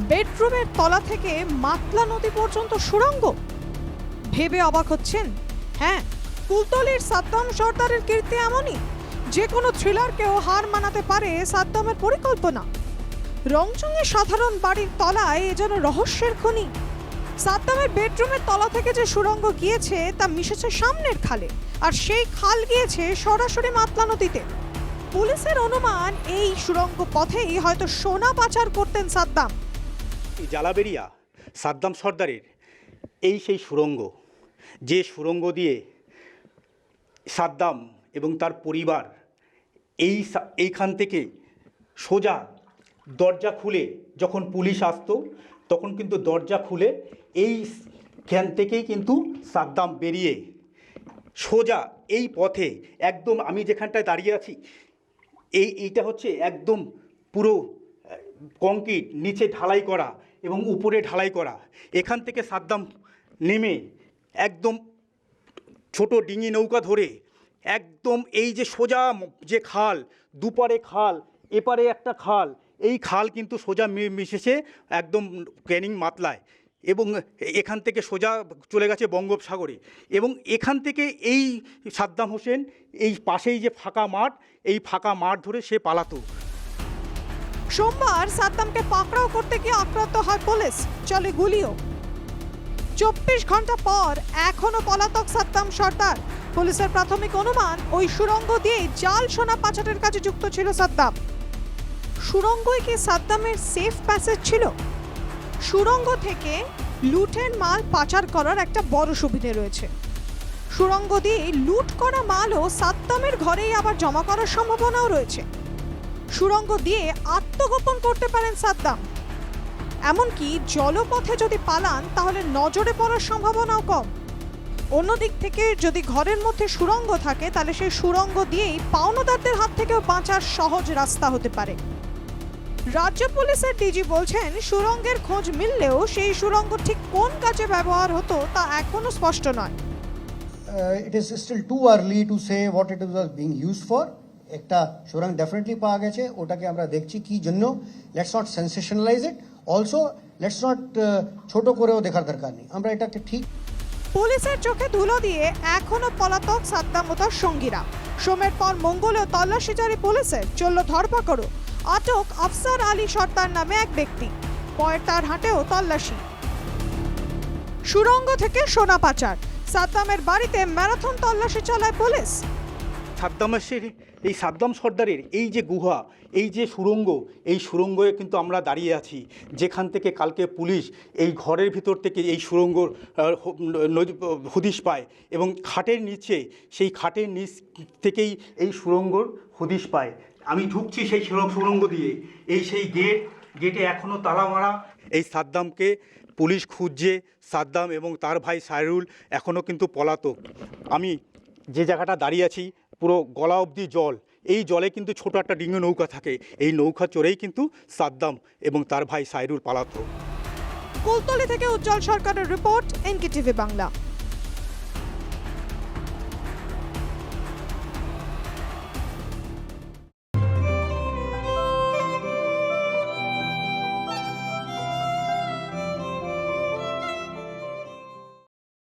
বেডরুমের তলা থেকে মাতলা নদী পর্যন্ত সুড়ঙ্গ। ভেবে অবাক হচ্ছেন। হ্যাঁ কুলতলির সাদ্দাম সর্দারের কীর্তি এমনই, যে কোনো থ্রিলারকেও হার মানাতে পারে সাদ্দামের পরিকল্পনা। রংচঙে সাধারণ বাড়ির তলায় এ যেন রহস্যের খনি। সাদ্দামের বেডরুমের তলা থেকে যে সুড়ঙ্গ গিয়েছে, তা মিশেছে সামনের খালে, আর সেই খাল গিয়েছে সরাসরি মাতলা নদীতে। পুলিশের অনুমান, এই সুড়ঙ্গ পথেই হয়তো সোনা পাচার করতেন সাদ্দাম। জালাবেরিয়া, সাদ্দাম সর্দারের এই সেই সুরঙ্গ, যে সুরঙ্গ দিয়ে সাদ্দাম এবং তার পরিবার এই এইখান থেকে সোজা দরজা খুলে যখন পুলিশ আসতো, তখন কিন্তু দরজা খুলে এইখান থেকেই কিন্তু সাদ্দাম বেরিয়ে সোজা এই পথে একদম আমি যেখানটায় দাঁড়িয়ে আছি, এই, এইটা হচ্ছে একদম পুরো কংক্রিট, নিচে ঢালাই করা এবং উপরে ঢালাই করা। এখান থেকে সাদ্দাম নেমে একদম ছোট ডিঙি নৌকা ধরে একদম এই যে সোজা যে খাল, দুপারে খাল, এপারে একটা খাল, এই খাল কিন্তু সোজা মিশেছে একদম ক্যানিং মাতলায় এবং এখান থেকে সোজা চলে গেছে বঙ্গোপসাগরে এবং এখান থেকে এই সাদ্দাম হোসেন এই পাশেই যে ফাঁকা মাঠ, এই ফাঁকা মাঠ ধরে সে পালাতো। সোমবার সাদ্দামকে পাকড়াও করতে গিয়ে আক্রান্ত হয় পুলিশ। চলে গুলিও। চব্বিশ ঘণ্টা পর এখনও পলাতক সাদ্দাম সর্দার। পুলিশের প্রাথমিক অনুমান, ওই সুরঙ্গ দিয়ে জাল সোনা পাচারের কাজে যুক্ত ছিল সাদ্দাম। সুড়ঙ্গই কি সাদ্দামের সেফ প্যাসেজ ছিল? সুরঙ্গ থেকে লুটের মাল পাচার করার একটা বড় সুবিধে রয়েছে। সুরঙ্গ দিয়ে লুট করা মালও সাদ্দামের ঘরেই আবার জমা করার সম্ভাবনাও রয়েছে। সুড়ঙ্গ দিয়ে আত্মগোপন করতে পারেন সাদ্দাম। এমনকি জলপথে যদি পালান, তাহলে নজরে পড়ার সম্ভাবনাও কম। অন্যদিক থেকে যদি ঘরের মধ্যে সুরঙ্গ থাকে, তাহলে সেই সুরঙ্গ দিয়েই পাওনাদারদের হাত থেকেও বাঁচার সহজ রাস্তা হতে পারে। রাজ্য পুলিশের ডিজি বলছেন সুরঙ্গের খোঁজ মিললেও সেই সুরঙ্গ ঠিক কোন কাজে ব্যবহার হতো তা এখনও স্পষ্ট নয়। It is is too early to say what it was being used for. একটা সুরঙ্গ ডেফিনেটলি পাওয়া গেছে, ওটাকে আমরা দেখছি কি জন্য। Let's not sensationalise it also let's not ছোট করেও দেখার দরকার নেই। আমরা এটাকে ঠিক পুলিশের চোখে ধুলো দিয়ে এখনও পলাতক সাদ্দাম ও তার সঙ্গীরা। সোমের পর মঙ্গলেও তল্লাশি জারি পুলিশের চলল ধরপাকড়ও আটক আফসার আলী সর্দার নামে এক ব্যক্তি পয়েরটার হাটেও তল্লাশি। সুরঙ্গ থেকে সোনা পাচার। সাদ্দামের বাড়িতে ম্যারাথন তল্লাশি চালায় পুলিশ। সাদ্দামের এই সাদ্দাম সর্দারের এই যে গুহা, এই যে সুড়ঙ্গ এই সুড়ঙ্গে কিন্তু আমরা দাঁড়িয়ে আছি। যেখান থেকে কালকে পুলিশ এই ঘরের ভিতর থেকে এই নদী- হদিশ পায় এবং খাটের নিচে, সেই খাটের নিচ থেকেই এই সুড়ঙ্গর হদিশ পায়। আমি ঢুকছি সেই সুড়ঙ্গ দিয়ে। এই সেই গেট, গেটে এখনও তালা মারা। এই সাদ্দামকে পুলিশ খুঁজছে, সাদ্দাম এবং তার ভাই সাইরুল এখনও কিন্তু পলাতক। আমি যে জায়গাটা দাঁড়িয়ে আছি পুরো গলা অবধি জল। এই জলে কিন্তু ছোট একটা ডিঙো নৌকা থাকে। এই নৌকা চড়েই কিন্তু সাদ্দাম এবং তার ভাই সাইরুল পালাতো। কুলতলি থেকে উজ্জ্বল সরকারের রিপোর্ট এনকে টিভি বাংলা।